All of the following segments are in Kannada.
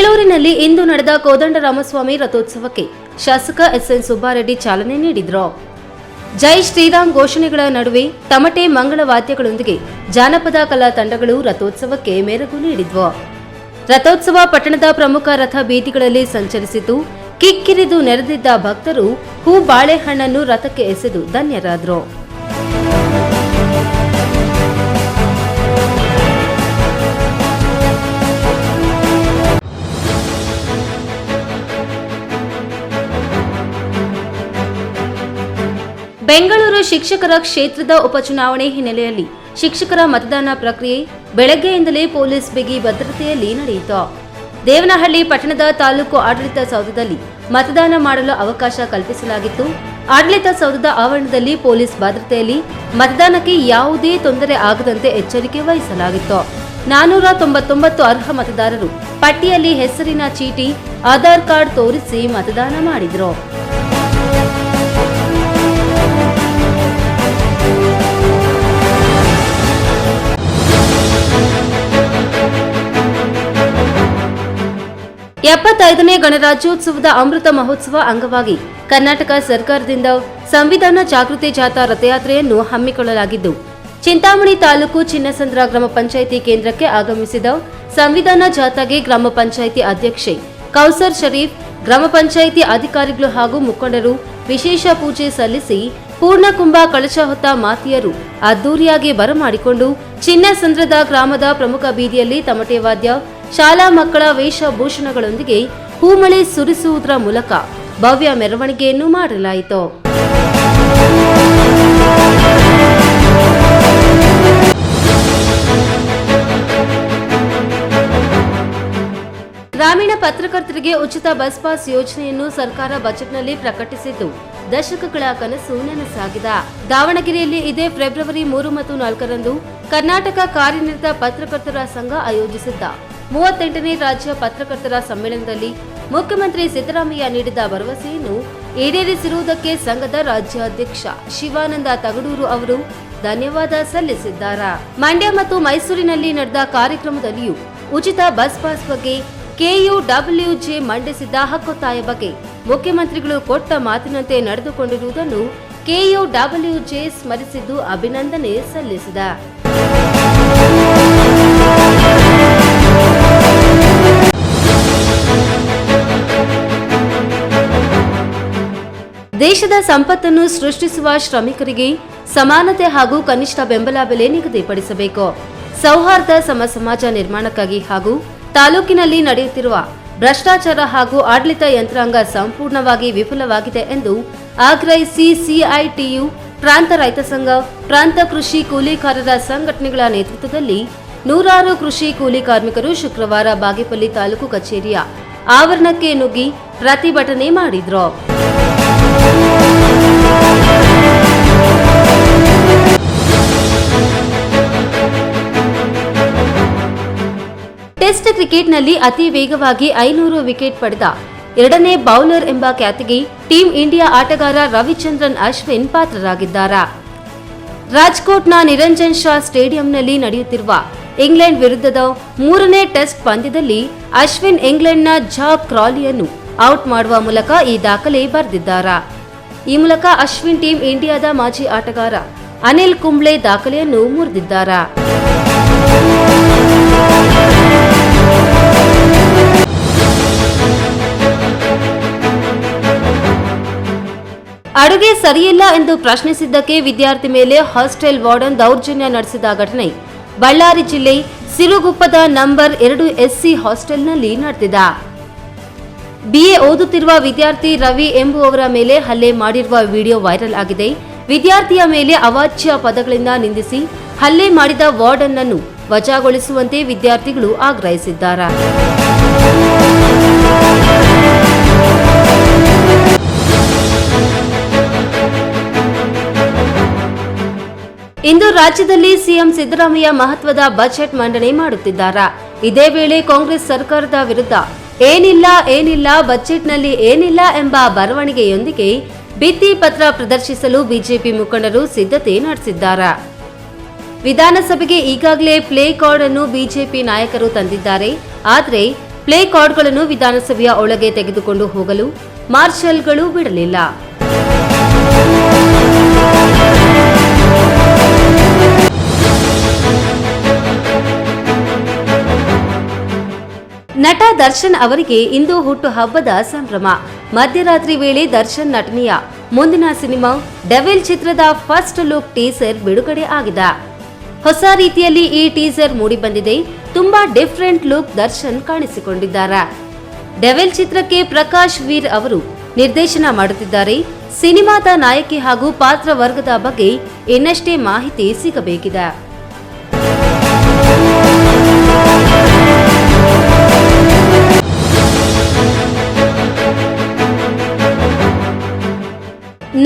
ಬೇಳೂರಿನಲ್ಲಿ ಇಂದು ನಡೆದ ಕೋದಂಡರಾಮಸ್ವಾಮಿ ರಥೋತ್ಸವಕ್ಕೆ ಶಾಸಕ ಎಸ್ಎನ್ ಸುಬ್ಬಾರೆಡ್ಡಿ ಚಾಲನೆ ನೀಡಿದರು. ಜೈ ಶ್ರೀರಾಮ್ ಘೋಷಣೆಗಳ ನಡುವೆ ತಮಟೆ ಮಂಗಳ ವಾದ್ಯಗಳೊಂದಿಗೆ ಜಾನಪದ ಕಲಾ ತಂಡಗಳು ರಥೋತ್ಸವಕ್ಕೆ ಮೆರಗು ನೀಡಿದ್ವು. ರಥೋತ್ಸವ ಪಟ್ಟಣದ ಪ್ರಮುಖ ರಥ ಬೀದಿಗಳಲ್ಲಿ ಸಂಚರಿಸಿತು ಕಿಕ್ಕಿರಿದು ನೆರೆದಿದ್ದ ಭಕ್ತರು ಹೂ ಬಾಳೆಹಣ್ಣನ್ನು ರಥಕ್ಕೆ ಎಸೆದು ಧನ್ಯರಾದರು. ಬೆಂಗಳೂರು ಶಿಕ್ಷಕರ ಕ್ಷೇತ್ರದ ಉಪಚುನಾವಣೆ ಹಿನ್ನೆಲೆಯಲ್ಲಿ ಶಿಕ್ಷಕರ ಮತದಾನ ಪ್ರಕ್ರಿಯೆ ಬೆಳಗ್ಗೆಯಿಂದಲೇ ಪೊಲೀಸ್ ಬಿಗಿ ಭದ್ರತೆಯಲ್ಲಿ ನಡೆಯಿತು. ದೇವನಹಳ್ಳಿ ಪಟ್ಟಣದ ತಾಲೂಕು ಆಡಳಿತ ಸೌಧದಲ್ಲಿ ಮತದಾನ ಮಾಡಲು ಅವಕಾಶ ಕಲ್ಪಿಸಲಾಗಿತ್ತು. ಆಡಳಿತ ಸೌಧದ ಆವರಣದಲ್ಲಿ ಪೊಲೀಸ್ ಭದ್ರತೆಯಲ್ಲಿ ಮತದಾನಕ್ಕೆ ಯಾವುದೇ ತೊಂದರೆ ಆಗದಂತೆ ಎಚ್ಚರಿಕೆ ವಹಿಸಲಾಗಿತ್ತು. ನಾನೂರ ತೊಂಬತ್ತೊಂಬತ್ತು ಅರ್ಹ ಮತದಾರರು ಪಟ್ಟಿಯಲ್ಲಿ ಹೆಸರಿನ ಚೀಟಿ, ಆಧಾರ್ ಕಾರ್ಡ್ ತೋರಿಸಿ ಮತದಾನ ಮಾಡಿದ್ರು. ಎಪ್ಪತ್ತೈದನೇ ಗಣರಾಜ್ಯೋತ್ಸವದ ಅಮೃತ ಮಹೋತ್ಸವ ಅಂಗವಾಗಿ ಕರ್ನಾಟಕ ಸರ್ಕಾರದಿಂದ ಸಂವಿಧಾನ ಜಾಗೃತಿ ಜಾಥಾ ರಥಯಾತ್ರೆಯನ್ನು ಹಮ್ಮಿಕೊಳ್ಳಲಾಗಿದ್ದು, ಚಿಂತಾಮಣಿ ತಾಲೂಕು ಚಿನ್ನಸಂದ್ರ ಗ್ರಾಮ ಪಂಚಾಯಿತಿ ಕೇಂದ್ರಕ್ಕೆ ಆಗಮಿಸಿದ ಸಂವಿಧಾನ ಜಾಥಾಗೆ ಗ್ರಾಮ ಪಂಚಾಯಿತಿ ಅಧ್ಯಕ್ಷೆ ಕೌಸರ್ ಶರೀಫ್, ಗ್ರಾಮ ಪಂಚಾಯಿತಿ ಅಧಿಕಾರಿಗಳು ಹಾಗೂ ಮುಖಂಡರು ವಿಶೇಷ ಪೂಜೆ ಸಲ್ಲಿಸಿ ಪೂರ್ಣಕುಂಭ ಕಳಶ ಹೊತ್ತ ಮಾತಿಯರು ಅದ್ದೂರಿಯಾಗಿ ಬರಮಾಡಿಕೊಂಡು ಚಿನ್ನಸಂದ್ರದ ಗ್ರಾಮದ ಪ್ರಮುಖ ಬೀದಿಯಲ್ಲಿ ತಮಟೆ ವಾದ್ಯ ಶಾಲಾ ಮಕ್ಕಳ ವೇಷಭೂಷಣಗಳೊಂದಿಗೆ ಹೂಮಳೆ ಸುರಿಸುವುದರ ಮೂಲಕ ಭವ್ಯ ಮೆರವಣಿಗೆಯನ್ನು ಮಾಡಲಾಯಿತು. ಗ್ರಾಮೀಣ ಪತ್ರಕರ್ತರಿಗೆ ಉಚಿತ ಬಸ್ ಪಾಸ್ ಯೋಜನೆಯನ್ನು ಸರ್ಕಾರ ಬಜೆಟ್ನಲ್ಲಿ ಪ್ರಕಟಿಸಿದ್ದು, ದಶಕಗಳ ಕನಸು ನನಸಾಗಿದೆ. ದಾವಣಗೆರೆಯಲ್ಲಿ ಇದೇ ಫೆಬ್ರವರಿ ಮೂರು ಮತ್ತು ನಾಲ್ಕರಂದು ಕರ್ನಾಟಕ ಕಾರ್ಯನಿರತ ಪತ್ರಕರ್ತರ ಸಂಘ ಆಯೋಜಿಸಿದ್ದ ಮೂವತ್ತೆಂಟನೇ ರಾಜ್ಯ ಪತ್ರಕರ್ತರ ಸಮ್ಮೇಳನದಲ್ಲಿ ಮುಖ್ಯಮಂತ್ರಿ ಸಿದ್ದರಾಮಯ್ಯ ನೀಡಿದ ಭರವಸೆಯನ್ನು ಈಡೇರಿಸಿರುವುದಕ್ಕೆ ಸಂಘದ ರಾಜ್ಯಾಧ್ಯಕ್ಷ ಶಿವಾನಂದ ತಗಡೂರು ಅವರು ಧನ್ಯವಾದ ಸಲ್ಲಿಸಿದ್ದಾರೆ. ಮಂಡ್ಯ ಮತ್ತು ಮೈಸೂರಿನಲ್ಲಿ ನಡೆದ ಕಾರ್ಯಕ್ರಮದಲ್ಲಿಯೂ ಉಚಿತ ಬಸ್ ಪಾಸ್ ಬಗ್ಗೆ ಕೆಯುಡಬ್ಲ್ಯೂಜೆ ಮಂಡಿಸಿದ್ದ ಹಕ್ಕೊತ್ತಾಯ ಬಗ್ಗೆ ಮುಖ್ಯಮಂತ್ರಿಗಳು ಕೊಟ್ಟ ಮಾತಿನಂತೆ ನಡೆದುಕೊಂಡಿರುವುದನ್ನು ಕೆಯುಡಬ್ಲ್ಯೂಜೆ ಸ್ಮರಿಸಿದ್ದು ಅಭಿನಂದನೆ ಸಲ್ಲಿಸಿದ. ಸಂಪತ್ತನ್ನು ಸೃಷ್ಟಿಸುವ ಶ್ರಮಿಕರಿಗೆ ಸಮಾನತೆ ಹಾಗೂ ಕನಿಷ್ಠ ಬೆಂಬಲ ಬೆಲೆ ನಿಗದಿಪಡಿಸಬೇಕು. ಸೌಹಾರ್ದ ಸಮ ಸಮಾಜ ನಿರ್ಮಾಣಕ್ಕಾಗಿ ಹಾಗೂ ತಾಲೂಕಿನಲ್ಲಿ ನಡೆಯುತ್ತಿರುವ ಭ್ರಷ್ಟಾಚಾರ ಹಾಗೂ ಆಡಳಿತ ಯಂತ್ರಾಂಗ ಸಂಪೂರ್ಣವಾಗಿ ವಿಫಲವಾಗಿದೆ ಎಂದು ಆಗ್ರಹಿಸಿ ಸಿಐಟಿಯು ಪ್ರಾಂತ ರೈತ ಸಂಘ, ಪ್ರಾಂತ ಕೃಷಿ ಕೂಲಿಕಾರರ ಸಂಘಟನೆಗಳ ನೇತೃತ್ವದಲ್ಲಿ ನೂರಾರು ಕೃಷಿ ಕೂಲಿ ಕಾರ್ಮಿಕರು ಶುಕ್ರವಾರ ಬಾಗೇಪಲ್ಲಿ ತಾಲೂಕು ಕಚೇರಿಯ ಆವರಣಕ್ಕೆ ನುಗ್ಗಿ ಪ್ರತಿಭಟನೆ ಮಾಡಿದ್ರು. ಕ್ರಿಕೆಟ್ನಲ್ಲಿ ಅತಿ ವೇಗವಾಗಿ ಐನೂರು ವಿಕೆಟ್ ಪಡೆದ ಎರಡನೇ ಬೌಲರ್ ಎಂಬ ಖ್ಯಾತಿಗೆ ಟೀಂ ಇಂಡಿಯಾ ಆಟಗಾರ ರವಿಚಂದ್ರನ್ ಅಶ್ವಿನ್ ಪಾತ್ರರಾಗಿದ್ದಾರೆ. ರಾಜ್ಕೋಟ್ನ ನಿರಂಜನ್ ಶಾ ಸ್ಟೇಡಿಯಂನಲ್ಲಿ ನಡೆಯುತ್ತಿರುವ ಇಂಗ್ಲೆಂಡ್ ವಿರುದ್ಧದ ಮೂರನೇ ಟೆಸ್ಟ್ ಪಂದ್ಯದಲ್ಲಿ ಅಶ್ವಿನ್ ಇಂಗ್ಲೆಂಡ್ನ ಜಾಬ್ ಕ್ರಾಲಿಯನ್ನು ಔಟ್ ಮಾಡುವ ಮೂಲಕ ಈ ದಾಖಲೆ ಬರೆದಿದ್ದಾರೆ. ಈ ಮೂಲಕ ಅಶ್ವಿನ್ ಟೀಂ ಇಂಡಿಯಾದ ಮಾಜಿ ಆಟಗಾರ ಅನಿಲ್ ಕುಂಬ್ಳೆ ದಾಖಲೆಯನ್ನು ಮುರಿದಿದ್ದಾರೆ. ಅಡುಗೆ ಸರಿಯಿಲ್ಲ ಎಂದು ಪ್ರಶ್ನಿಸಿದ್ದಕ್ಕೆ ವಿದ್ಯಾರ್ಥಿ ಮೇಲೆ ಹಾಸ್ಟೆಲ್ ವಾರ್ಡನ್ ದೌರ್ಜನ್ಯ ನಡೆಸಿದ ಘಟನೆ. ಬಳ್ಳಾರಿ ಜಿಲ್ಲೆ ಸಿರುಗುಪ್ಪದ ನಂಬರ್ ಎರಡು ಎಸ್ಸಿ ಹಾಸ್ಟೆಲ್ನಲ್ಲಿ ನಡೆದಿದ. ಬಿಎ ಓದುತ್ತಿರುವ ವಿದ್ಯಾರ್ಥಿ ರವಿ ಎಂಬುವವರ ಮೇಲೆ ಹಲ್ಲೆ ಮಾಡಿರುವ ವಿಡಿಯೋ ವೈರಲ್ ಆಗಿದೆ. ವಿದ್ಯಾರ್ಥಿಯ ಮೇಲೆ ಅವಾಚ್ಯ ಪದಗಳಿಂದ ನಿಂದಿಸಿ ಹಲ್ಲೆ ಮಾಡಿದ ವಾರ್ಡನ್ ಅನ್ನು ವಜಾಗೊಳಿಸುವಂತೆ ವಿದ್ಯಾರ್ಥಿಗಳು ಆಗ್ರಹಿಸಿದ್ದಾರೆ. ಇಂದು ರಾಜ್ಯದಲ್ಲಿ ಸಿಎಂ ಸಿದ್ದರಾಮಯ್ಯ ಮಹತ್ವದ ಬಜೆಟ್ ಮಂಡನೆ ಮಾಡುತ್ತಿದ್ದಾರೆ. ಇದೇ ವೇಳೆ ಕಾಂಗ್ರೆಸ್ ಸರ್ಕಾರದ ವಿರುದ್ಧ ಏನಿಲ್ಲ ಏನಿಲ್ಲ, ಬಜೆಟ್ನಲ್ಲಿ ಏನಿಲ್ಲ ಎಂಬ ಬರವಣಿಗೆಯೊಂದಿಗೆ ಭಿತ್ತಿ ಪತ್ರ ಪ್ರದರ್ಶಿಸಲು ಬಿಜೆಪಿ ಮುಖಂಡರು ಸಿದ್ಧತೆ ನಡೆಸಿದ್ದಾರೆ. ವಿಧಾನಸಭೆಗೆ ಈಗಾಗಲೇ ಪ್ಲೇ ಕಾರ್ಡ್ ಅನ್ನು ಬಿಜೆಪಿ ನಾಯಕರು ತಂದಿದ್ದಾರೆ. ಆದರೆ ಪ್ಲೇ ಕಾರ್ಡ್ಗಳನ್ನು ವಿಧಾನಸಭೆಯ ಒಳಗೆ ತೆಗೆದುಕೊಂಡು ಹೋಗಲು ಮಾರ್ಷಲ್ಗಳು ಬಿಡಲಿಲ್ಲ. ದರ್ಶನ್ ಅವರಿಗೆ ಇಂದು ಹುಟ್ಟು ಹಬ್ಬದ ಸಂಭ್ರಮ. ಮಧ್ಯರಾತ್ರಿ ವೇಳೆ ದರ್ಶನ್ ನಟನೆಯ ಮುಂದಿನ ಸಿನಿಮಾ ಡೆವಿಲ್ ಚಿತ್ರದ ಫಸ್ಟ್ ಲುಕ್ ಟೀಸರ್ ಬಿಡುಗಡೆ ಆಗಿದೆ. ಹೊಸ ರೀತಿಯಲ್ಲಿ ಈ ಟೀಸರ್ ಮೂಡಿಬಂದಿದೆ ತುಂಬಾ ಡಿಫ್ರೆಂಟ್ ಲುಕ್ ದರ್ಶನ್ ಕಾಣಿಸಿಕೊಂಡಿದ್ದಾರೆ. ಡೆವಿಲ್ ಚಿತ್ರಕ್ಕೆ ಪ್ರಕಾಶ್ ವೀರ್ ಅವರು ನಿರ್ದೇಶನ ಮಾಡುತ್ತಿದ್ದಾರೆ. ಸಿನಿಮಾದ ನಾಯಕಿ ಹಾಗೂ ಪಾತ್ರ ವರ್ಗದ ಬಗ್ಗೆ ಇನ್ನಷ್ಟೇ ಮಾಹಿತಿ ಸಿಗಬೇಕಿದೆ.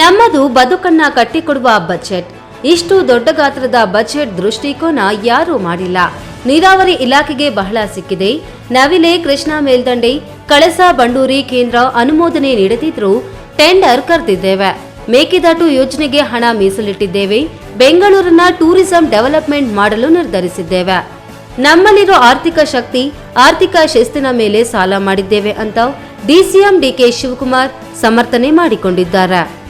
ನಮ್ಮದು ಬದುಕನ್ನ ಕಟ್ಟಿಕೊಡುವ ಬಜೆಟ್. ಇಷ್ಟು ದೊಡ್ಡ ಗಾತ್ರದ ಬಜೆಟ್ ದೃಷ್ಟಿಕೋನ ಯಾರೂ ಮಾಡಿಲ್ಲ. ನೀರಾವರಿ ಇಲಾಖೆಗೆ ಬಹಳ ಸಿಕ್ಕಿದೆ. ನವಿಲೆ ಕೃಷ್ಣಾ ಮೇಲ್ದಂಡೆ, ಕಳಸ ಬಂಡೂರಿ ಕೇಂದ್ರ ಅನುಮೋದನೆ ನೀಡದಿದ್ರೂ ಟೆಂಡರ್ ಕರೆದಿದ್ದೇವೆ. ಮೇಕೆದಾಟು ಯೋಜನೆಗೆ ಹಣ ಮೀಸಲಿಟ್ಟಿದ್ದೇವೆ. ಬೆಂಗಳೂರನ್ನ ಟೂರಿಸಂ ಡೆವಲಪ್ಮೆಂಟ್ ಮಾಡಲು ನಿರ್ಧರಿಸಿದ್ದೇವೆ. ನಮ್ಮಲ್ಲಿರೋ ಆರ್ಥಿಕ ಶಕ್ತಿ, ಆರ್ಥಿಕ ಶಿಸ್ತಿನ ಮೇಲೆ ಸಾಲ ಮಾಡಿದ್ದೇವೆ ಅಂತ ಡಿಸಿಎಂ ಡಿಕೆ ಶಿವಕುಮಾರ್ ಸಮರ್ಥನೆ ಮಾಡಿಕೊಂಡಿದ್ದಾರೆ.